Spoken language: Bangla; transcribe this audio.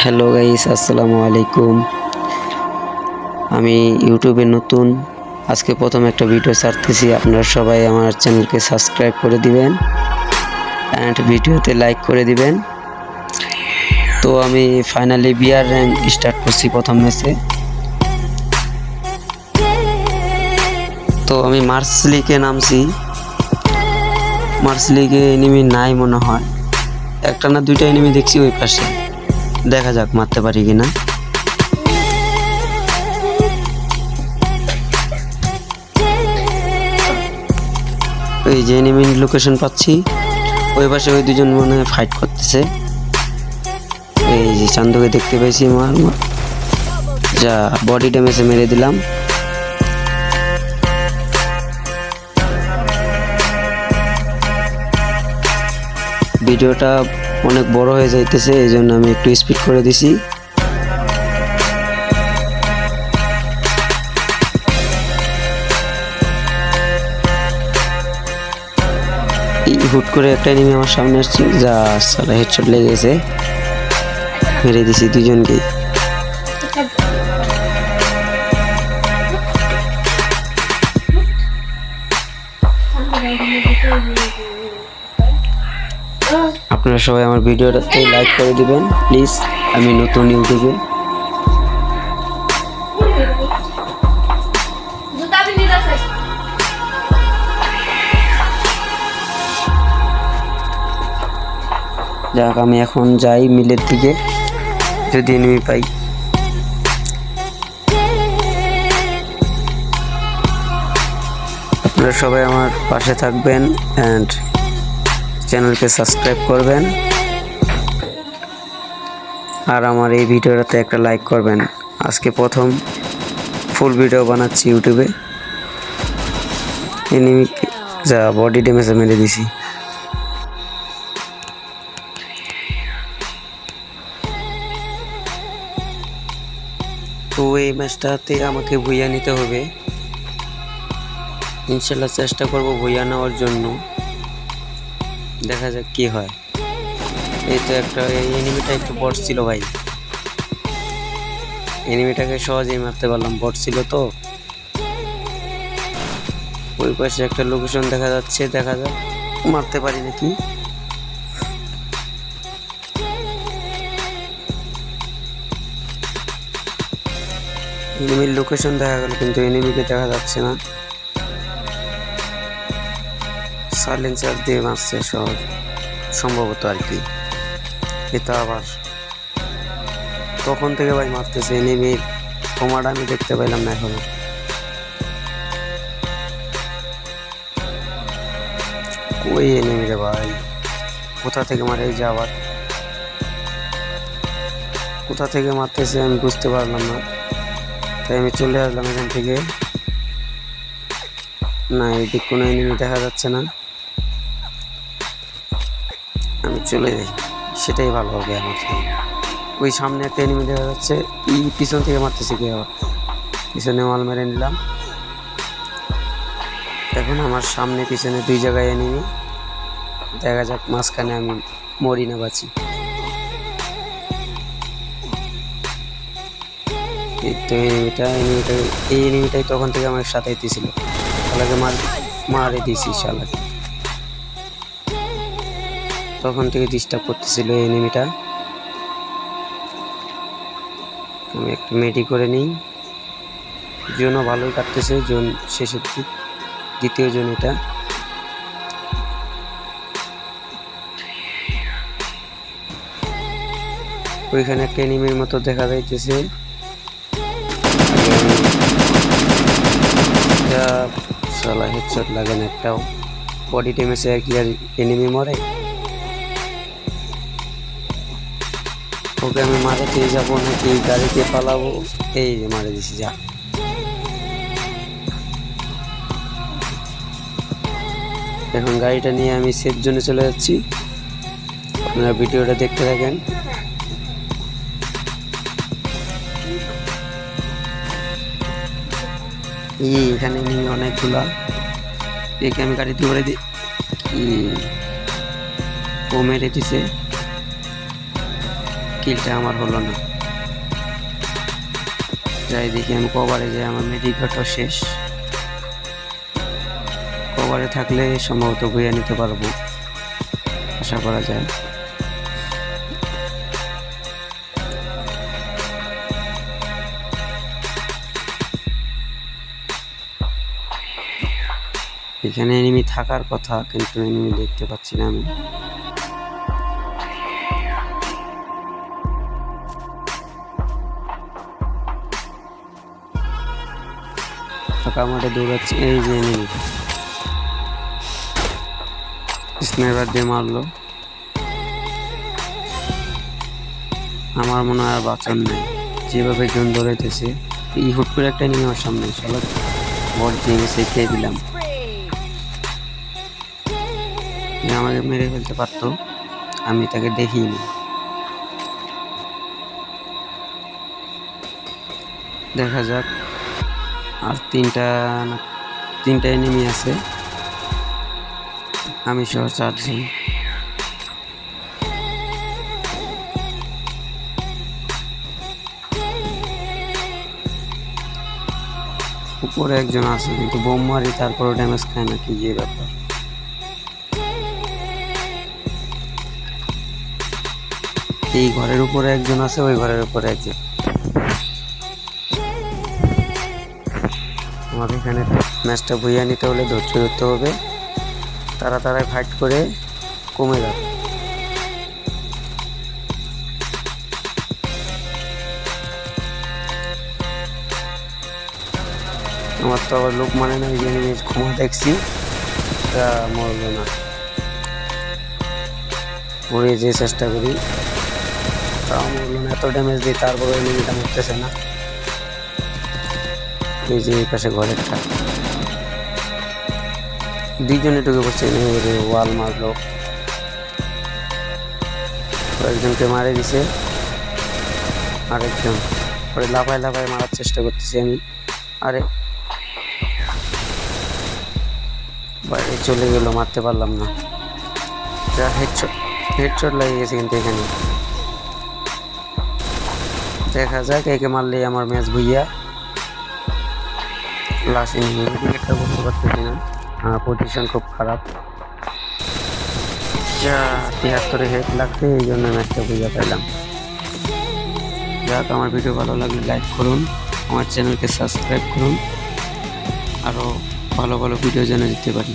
হ্যালো গাইস, আসসালামু আলাইকুম। আমি ইউটিউবে নতুন। আজকে প্রথম একটা ভিডিও ছাড়তেছি। আপনারা সবাই আমার চ্যানেলকে সাবস্ক্রাইব করে দিবেন অ্যান্ড ভিডিওতে লাইক করে দিবেন। তো আমি ফাইনালি বিয়ার র্যাঙ্ক স্টার্ট করছি প্রথম ম্যাচে তো আমি মার্চ লিগে নামছি। মার্চ লিগে এনিমি নাই মনে হয়। একটা না দুইটা এনিমি দেখছি ওই পাশে। দেখা যাক মারতে পারি কিনা। ওই যে এনিমি লোকেশন পাচ্ছি। ওই পাশে ওই দুজন মনে হয় ফাইট করতেছে। এই যে চান্দুকে দেখতে পেয়েছি মার। যা বডি ড্যামেজে মেরে দিলাম। ভিডিওটা অনেক বড় হয়ে যাইতেছে, এই জন্য আমি একটু স্পিড করে দিছি। হুট করে একটা এনিমি আমার সামনে আসছে, যা সারা হেডশট লেগেছে মেরে দিছি দুজনকেই আপনারা সবাই আমার ভিডিওটাতে লাইক করে দিবেন। প্লিজ আমি নতুন ইউটিউবে যাক আমি এখন যাই মিলের দিকে। যদি এনিমি পাই। আপনারা সবাই আমার পাশে থাকবেন অ্যান্ড চ্যানেলকে সাবস্ক্রাইব করবেন। আর আমার এই ভিডিওটাতে একটা লাইক করবেন। আজকে প্রথম ফুল ভিডিও বানাচ্ছি ইউটিউবে। যা বডি ড্যামেজে মেরে দিছি। তো এই ম্যাচটাতে আমাকে ভুইয়া নিতে হবে। ইনশাল্লাহ চেষ্টা করব ভুইয়া নেওয়ার জন্য। দেখা যাক কি হয়। এই তো একটা এনিমিটা একটু বট ছিল ভাই। এনিমিটাকে সহজেই মারতে পারলাম বট ছিল তো। ওই পাশে একটা লোকেশন দেখা যাচ্ছে, দেখা যাক। মারতে পারি নাকি? এনিমির লোকেশন দেখা গেল, কিন্তু এনিমিকে দেখা যাচ্ছে না। সাইলেন্সার দিয়ে মারছে সহজ সম্ভবত আর কি। এটা আবার তখন থেকে ভাই মারতেছে? এনিমির কমাটা আমি দেখতে পাইলাম না এখনও। কই এনিমি রে ভাই? কোথা থেকে মারে? যে আবার। কোথা থেকে মারতেছে আমি বুঝতে পারলাম না। তাই আমি চলে আসলাম এখান থেকে। না, এদিক কোনো এনিমি দেখা যাচ্ছে না। চলে যাই, সেটাই ভালো হবে আমার। ওই সামনে একটা এনিমি দেখা যাচ্ছে, এই পিছন থেকে মারতেছে কি আবার? পিছনে মাল মেরে নিলাম। এখন আমার সামনে, পিছনে দুই জায়গায় এনিমি দেখা যাক মাঝখানে আমি মরি না বাঁচি। তো এনিমিটা এই এনিমিটাই তখন থেকে আমার সাথে ছিল শালাকে মার মারে দিয়েছি, শালাকে। তখন থেকে ডিস্টার্ব করতেছিল এনিমিটা আমি একটু মেডি করে নিই। জোনও ভালোই কাটতেছে, জোন শেষের দিক, দ্বিতীয় জোন এটা। ওইখানে একটা এনিমির মতো দেখা যাইতেছে। শালা হেডশট লাগে না একটাও। বডি ড্যামেজে কি আর এনিমি মরে? ওকে আমি মারাতে যাব নাকি গাড়িতে পালাবো? এই যে মারে দিছি, যা। এখন গাড়িটা নিয়ে আমি সেফ জোনে চলে যাচ্ছি। আপনারা ভিডিওটা দেখতে থাকেন। এখানে নিয়ে অনেকগুলা। একে আমি গাড়িতে করে দিই ও মেরে দিছে। কিলটা আমার হলো না। যাই দেখি আমি কভারে যাই, আমার মেডিকেটও শেষ। কভারে থাকলে সম্ভবত বইয়া নিতে পারব, আশা করা যায়। এখানে এনিমি থাকার কথা, কিন্তু এনিমি দেখতে পাচ্ছি না আমি। ফাঁকা মাঠে দৌড়াচ্ছে। এই যে স্নাইপার দিয়ে মারলো। আমার মনে হয় আর বাঁচন নেই। যেভাবে জন দৌড়াইতেছে, এই হুট করে একটা নিয়ে আমার সামনে চলো বল দিয়ে খেয়ে দিলাম। আমাকে মেরে ফেলতে পারতো, আমি তাকে দেখিনি। দেখা যাক। আর তিনটা তিনটা এনিমি আছে। আমি সহ চারজন। উপরে একজন আছে, কিন্তু বোম মারি তারপরে ড্যামেজ খায় না কি যে ব্যাপার। এই ঘরের উপরে একজন আছে, ওই ঘরের উপরে একজন। আমাকে এখানে ম্যাচটা বইয়া নিতে হলে ধৈর্য ধরতে হবে। তারা তারাই ফাইট করে কমে যাবে। আমার তো আবার লোক মানে না যে আমি ক্ষমা দেখছি, তা মরলো না। মরে যে চেষ্টা করি। তাও মরলো না, এত ড্যামেজ দিই তারপরে এনিমিটা মরতেছে না। এই যে এই পাশে ঘরেরটা দুইজনে ঢুকে পড়ছে ওয়াল মারলো। কয়েকজনকে মারে দিছে। আরেকজন। পরে লাফায় লাফায় মারার চেষ্টা করতেছি আমি। আরে। বাইরে চলে গেল, মারতে পারলাম না। যা হেডশট হেডশট লাগিয়ে গেছে কিন্তু এখানে। দেখা যাক, একে মারলেই আমার ম্যাচ ভুইয়া। লাস্ট ইনিংয়ে উইকেটটা করতে পারতেছি না পজিশন খুব খারাপ। যা তিয়াত্তরে হেড লাগছে এই জন্য ম্যাচটা বুঝে পাইলাম। যাক, আমার ভিডিও ভালো লাগলে লাইক করুন, আমার চ্যানেলকে সাবস্ক্রাইব করুন আরও ভালো ভালো ভিডিও যেন দিতে পারি।